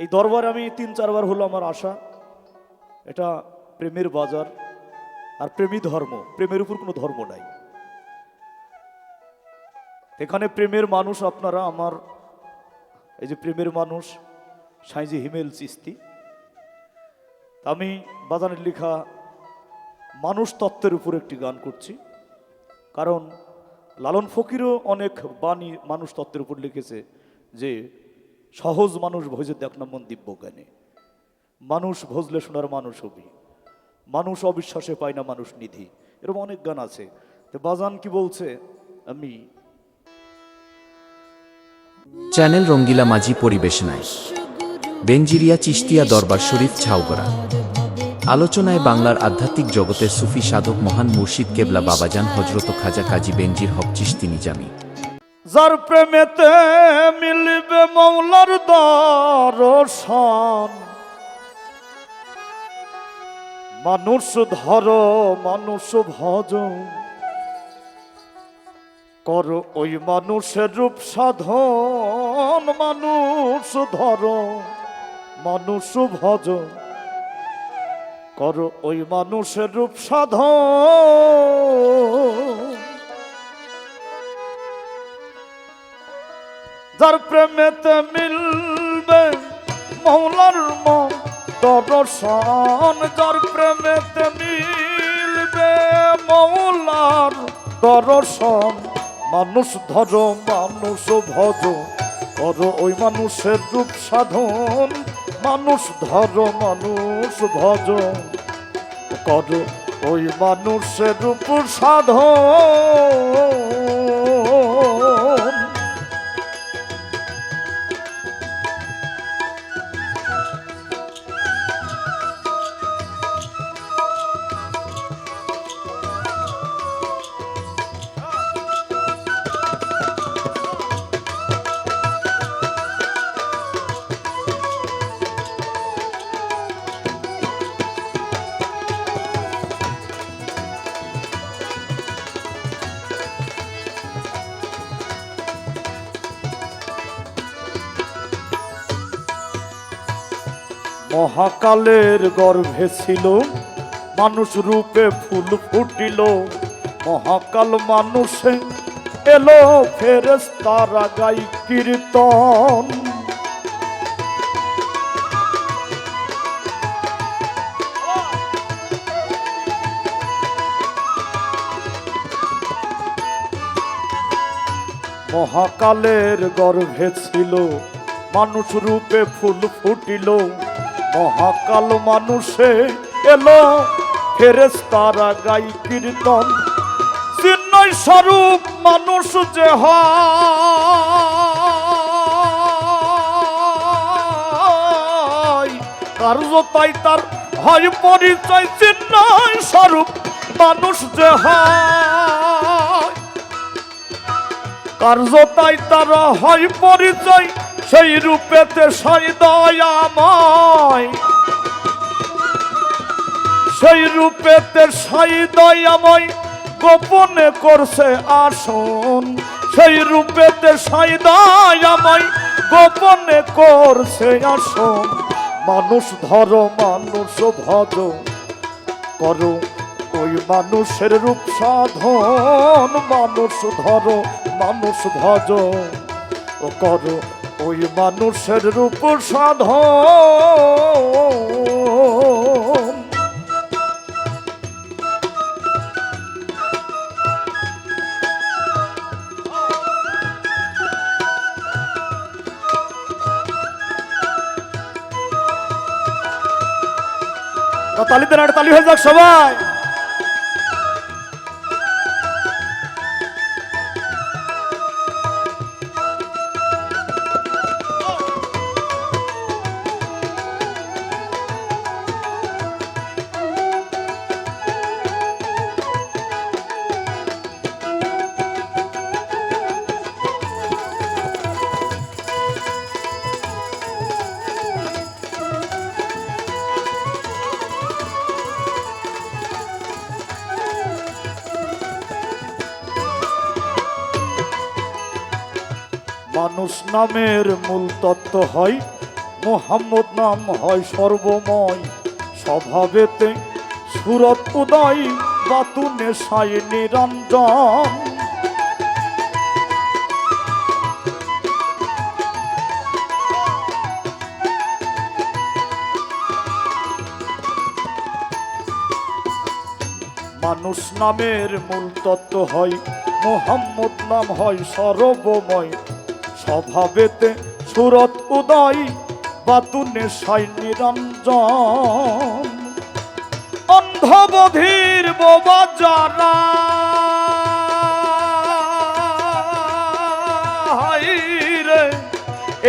এই দরবারে আমি তিন, চারবার হলো আমার আশা। এটা প্রেমের বাজার আর প্রেমী ধর্ম। প্রেমের উপর কোনো ধর্ম নাই। এখানে প্রেমের মানুষ আপনারা, আমার এই যে প্রেমের মানুষ, সাইজি হিমেল চিস্তি। আমি বাজানের লেখা মানুষ তত্ত্বের উপর একটি গান করছি। কারণ লালন ফকিরও অনেক বাণী মানুষ তত্ত্বের উপর লিখেছে যে সহজ মানুষ ভোজে দেখ না মন দিব্য জ্ঞানে। মানুষ ভজলে শোনার মানুষ হবি। মানুষ অবিশ্বাসে পায় না মানুষ নিধি। এরকম অনেক গান আছে। তো বাজান কি বলছে? আমি চ্যানেল রঙ্গিলা মাঝি পরিবেশনায় বেঞ্জিরিয়া চিস্তিয়া দরবার শরীফ ছাউগড়া আলোচনায় বাংলার আধ্যাত্মিক জগতের সুফি সাধক মহান মুর্শিদ কেবলা বাবাজান হজরত খাজা কাজী বেঞ্জির হক চিস্তি নিজামী। যার প্রেমেতে মিলবে দর্শন। মানুষ ধর, মানুষ ভজ। কর ওই মানুষের রূপ সাধন, মানুষ ধর, মানুষ ভজ। কর ওই মানুষের রূপ সাধন। যার প্রেমেতে মিলবে মৌলার মন, দর্শন যার প্রেমেতে মিলবে মৌলার দর্শন। মানুষ ধর, মানুষ ভজ কর ওই মানুষের রূপ সাধন। মানুষ ধর, মানুষ ভজ কর ওই মানুষের রূপ সাধন। মহাকালের গর্ভে ছিল, মানুষ রূপে ফুল ফুটিল। মহাকাল মানুষে এলো ফেরেস তারা গাই কীর্তন। মহাকালের গর্ভে ছিল, মানুষ রূপে ফুল ফুটিল। মহাকাল মানুষে এলো ফেরেস তারা গাই কীর্তন। চিন্ময় স্বরূপ মানুষ যে কার্য তাই তার হয় পরিচয় চিন্ময় স্বরূপ মানুষ যে কার্য তাই তার হয় পরিচয় সেই রূপেতে সাই দয়াময়। সেই রূপেতে সাই দয়াময় গোপনে করছে আসন। সেই রূপেতে সাই দয়াময় গোপনে করছে আসন। মানুষ ধর, মানুষ ভজ করো, ওই মানুষের রূপ সাধন। মানুষ ধর, মানুষ ভজ ও করো ওই মানুষের রূপ সাধন। তা তালি দেন তালি হয়ে যাক সবাই। মানুষ নামের মূল তত্ত্ব হয়, মোহাম্মদ নাম হয় সর্বময়। স্বভাবেতে সুরত উদয় বাতুনে সাই নিরঞ্জন। মানুষ নামের মূল তত্ত্ব হয়, মোহাম্মদ নাম হয় সর্বময়। স্বভাবেতে সুরত উদয়, বাতুনে সাই নিরঞ্জন। অন্ধবধির বোবা যারা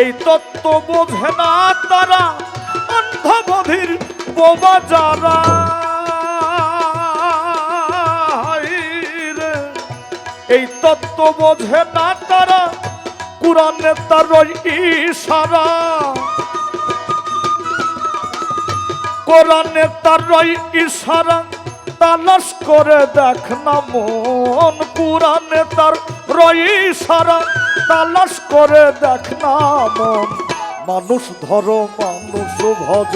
এই তত্ত্ব বোঝে না তারা, অন্ধবধির বোবা যারা এই তত্ত্ব বোঝে না তারা কোরআনে তার ইশারা। কোরআনে তার ইশারা, তালাশ করে দেখ না মন। কোরআনে তার ইশারা, তালাশ করে দেখ না মন। মানুষ ধরো, মানুষ ভজ।